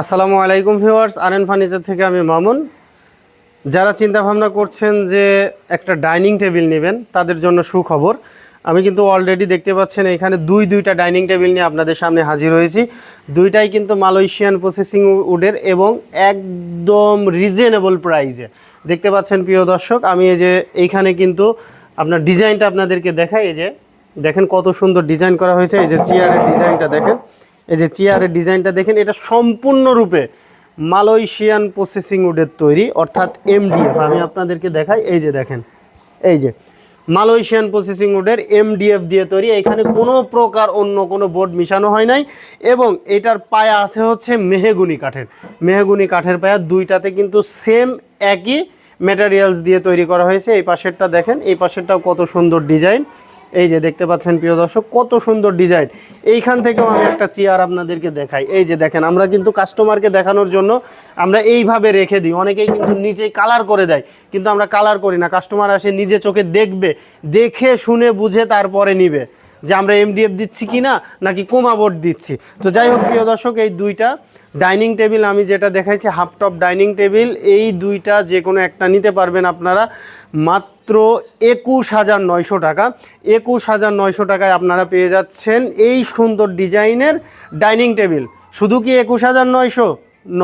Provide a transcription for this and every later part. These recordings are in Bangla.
আসসালামু আলাইকুম ভিউয়ার্স আরএন ফার্নিচার থেকে আমি মামুন। যারা চিন্তা ভাবনা করছেন যে একটা ডাইনিং টেবিল নেবেন, তাদের জন্য সুখবর। আমি কিন্তু অলরেডি দেখতে পাচ্ছেন এখানে দুই দুইটা ডাইনিং টেবিল নিয়ে আপনাদের সামনে হাজির হয়েছি। দুইটাই কিন্তু মালয়েশিয়ান প্রসেসিং উডের এবং একদম রিজনেবল প্রাইজে দেখতে পাচ্ছেন প্রিয় দর্শক, আমি এই যে এইখানে কিন্তু আপনার ডিজাইনটা আপনাদেরকে দেখাই, এই যে দেখেন কত সুন্দর ডিজাইন করা হয়েছে, এই যে চেয়ারের ডিজাইনটা দেখেন। এই যে চেয়ারের ডিজাইনটা দেখেন, এটা সম্পূর্ণরূপে মালয়েশিয়ান প্রসেসিং উডের তৈরি, অর্থাৎ এমডিএফ আমি আপনাদেরকে দেখাই, এই যে দেখেন, এই যে মালয়েশিয়ান প্রসেসিং উডের এমডিএফ দিয়ে তৈরি। এখানে কোনো প্রকার অন্য কোনো বোর্ড মিশানো হয় নাই এবং এটার পায়া আছে হচ্ছে মেহেগুনি কাঠের। মেহেগুনি কাঠের পায়া দুইটাতে কিন্তু সেম একই ম্যাটেরিয়ালস দিয়ে তৈরি করা হয়েছে। এই পাশেরটা দেখেন, এই পাশেরটাও কত সুন্দর ডিজাইন এই যে দেখতে পাচ্ছেন প্রিয় দর্শক, কত সুন্দর ডিজাইন। এইখান থেকেও আমি একটা চেয়ার আপনাদেরকে দেখাই। এই যে দেখেন, আমরা কিন্তু কাস্টমারকে দেখানোর জন্য আমরা এইভাবে রেখে দিই। অনেকেই কিন্তু নিজেই কালার করে দেয়, কিন্তু আমরা কালার করি না। কাস্টমার আসে নিজে চোখে দেখবে, দেখে, শুনে, বুঝে, তারপরে নিবে। যে আমরা এমডিএফ দিচ্ছি কি না নাকি কোমা বোর্ড দিচ্ছি। তো যাই হোক প্রিয় দর্শক, এই দুইটা ডাইনিং টেবিল আমি যেটা দেখাইছি হাফ টপ ডাইনিং টেবিল, এই দুইটা যে কোনো একটা নিতে পারবেন আপনারা। মাত্র একুশ হাজার নয়শো টাকা। একুশ হাজার নয়শো টাকায় আপনারা পেয়ে যাচ্ছেন এই সুন্দর ডিজাইনের ডাইনিং টেবিল। শুধু কি একুশ হাজার নয়শো? ন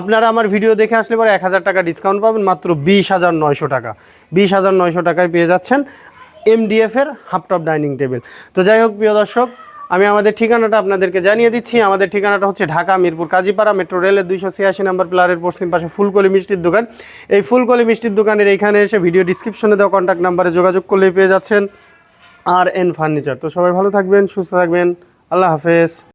আপনারা আমার ভিডিও দেখে আসলে পরে এক হাজার টাকা ডিসকাউন্ট পাবেন, মাত্র বিশ হাজার নয়শো টাকা। বিশ হাজার নয়শো টাকায় পেয়ে যাচ্ছেন এমডিএফের হাফটপ ডাইনিং টেবিল। তো যাই হোক, প্রিয় দর্শক আমি আমাদের ঠিকানাটা আপনাদেরকে জানিয়ে দিচ্ছি। আমাদের ঠিকানাটা হচ্ছে ঢাকা মিরপুর কাজীপাড়া মেট্রো রেলের দুইশো ছিয়াশি নম্বর প্লারের পশ্চিম পাশে ফুলকলি মিষ্টির দোকান। এই ফুলকলি মিষ্টির দোকানের এইখানে এসে ভিডিও ডিসক্রিপশনে দেওয়া কন্ট্যাক্ট নাম্বারে যোগাযোগ করলেই পেয়ে যাচ্ছেন। R N furniture. তো সবাই ভালো থাকবেন, সুস্থ থাকবেন। আল্লাহ হাফেজ।